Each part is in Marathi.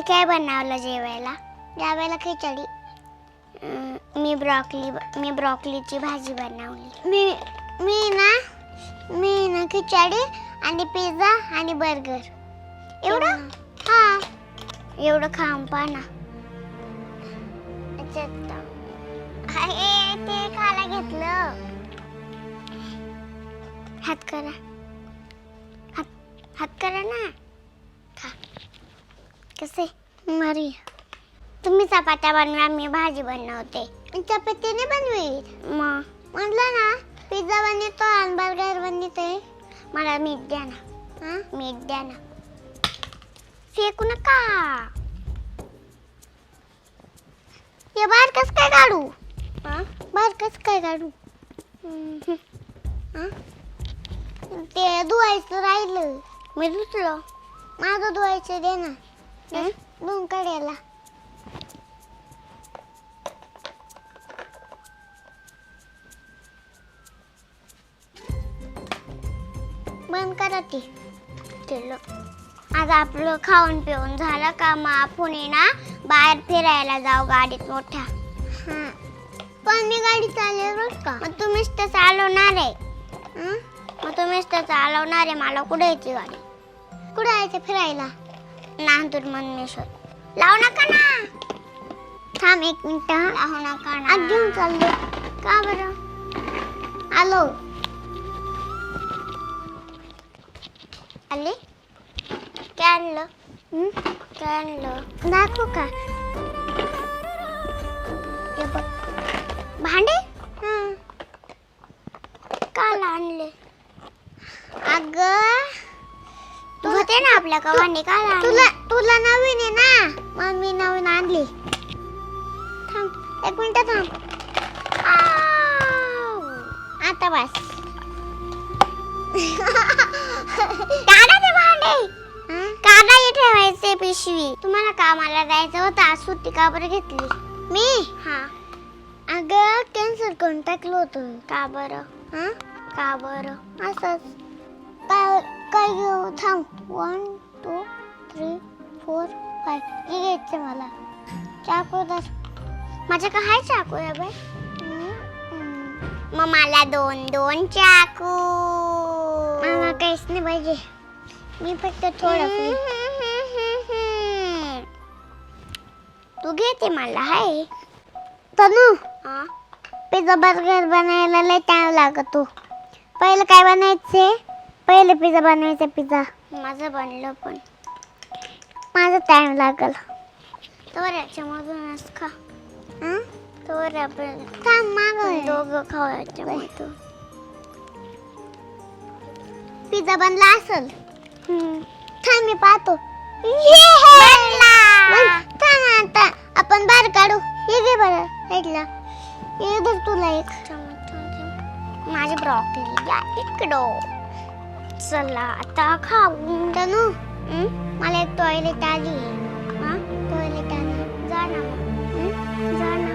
तुम्ही काय बनवलं जेवायला? जेवायला खिचडी. मी ब्रॉकली मी ब्रॉकलीची भाजी बनवली. मी मी ना मी ना खिचडी आणि पिझ्झा आणि बर्गर. एवढं? हा. एवढं खाऊन पहा ना अरे, ते खायला घेतलं. हात करा. हात हात करा ना. कसे? मरी. तुम्ही चपात्या बनवा मी भाजी बनवते. चपातीने बनवी मग म्हटलं ना पिझ्झा बनवतो आणि बर्गर बनवते. मला मीठ द्या ना. हा? मीठ द्या ना. फेकू नका. हे बाहेर कस काय काढू? हा? बाहेर कस काय काढू. हा? ते धुवायचं राहिलं. मी धुतलं. माझं धुवायचं दे ना. दोन कड्याला बंद करा ते आज आपलं खाऊन पिऊन झालं का मग आपण ना बाहेर फिरायला जाऊ गाडीत मोठ्या हा पण मी गाडी चालवणार का मग तुम्हीच तर चालवणार आहे? मग तुम्हीच तर चालवणार आहे मला कुठे यायची गाडी कुठे यायचं फिरायला नांदूर मनमेश्वर लावू नका ना. थांब एक मिनिट लावू नका ना. आज घेऊन चाललो. का बरं? आलो. आले? काय आणलं? काय आणलं? दाखवू का? हे बघ. भांडे हं. काल आणले अग होते ना आपल्या का भांडे काल तुला तुला नवीन आहे ना? मग मी नवीन आणली. थांब एक मिनिट थांब. आता बस. काढा ते भांडे. काढा हे ठेवायचे पिशवी. तुम्हाला कामाला जायचं होतं आज सुट्टी का बरं घेतली? मी? हा. अगं कॅन्सल करून टाकलं होतं. का बरं? हा? का बरं? असंच. काय काय घेऊ थांब one two three four five हे घ्यायचं मला. चाकू दस माझ्या का हाय चाकू आहे बाय मग मला दोन दोन चाकू मला काहीच नाही पाहिजे. मी फक्त थोडं तू घेते मला. हाय. तनू. पिझ्झा बर्गर बनायला लय टाइम लागतो. पहिलं काय बनायचे? पहिलं पिझ्झा बनवायचा पिझ्झा. माझं बनलं पण. माझा टाइम लागल. तर याच्यामधूनच खा. तर आपण थांब माग दोघं खाऊ याच्यामधून. पिझ्झा बनला असल? थांब मी पाहतो. थांब आता. आपण बाहेर काढू. हे घे बरं भेटला हे धर तुला एक. माझी ब्रॉकली या इकडं. चला आता खाऊ तनू मला एक टॉयलेट आली. हा? टॉयलेट आली. जा ना हं? जा ना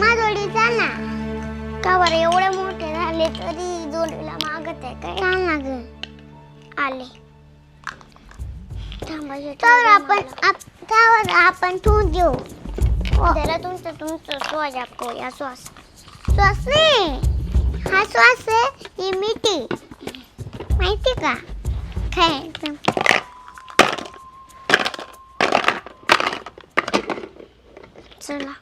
माझोडी जा ना. का बरं एवढे मोठे झाले तरी जोडीला मागत आहे काय? चाल ना ग. आले. तर आपण आप- त्यावर आपण ठेवून देऊ त्याला तुमचं तुमचं श्वास या श्वास. श्वास नाही. हा श्वास आहे ही मिठी. माहिती का काय चला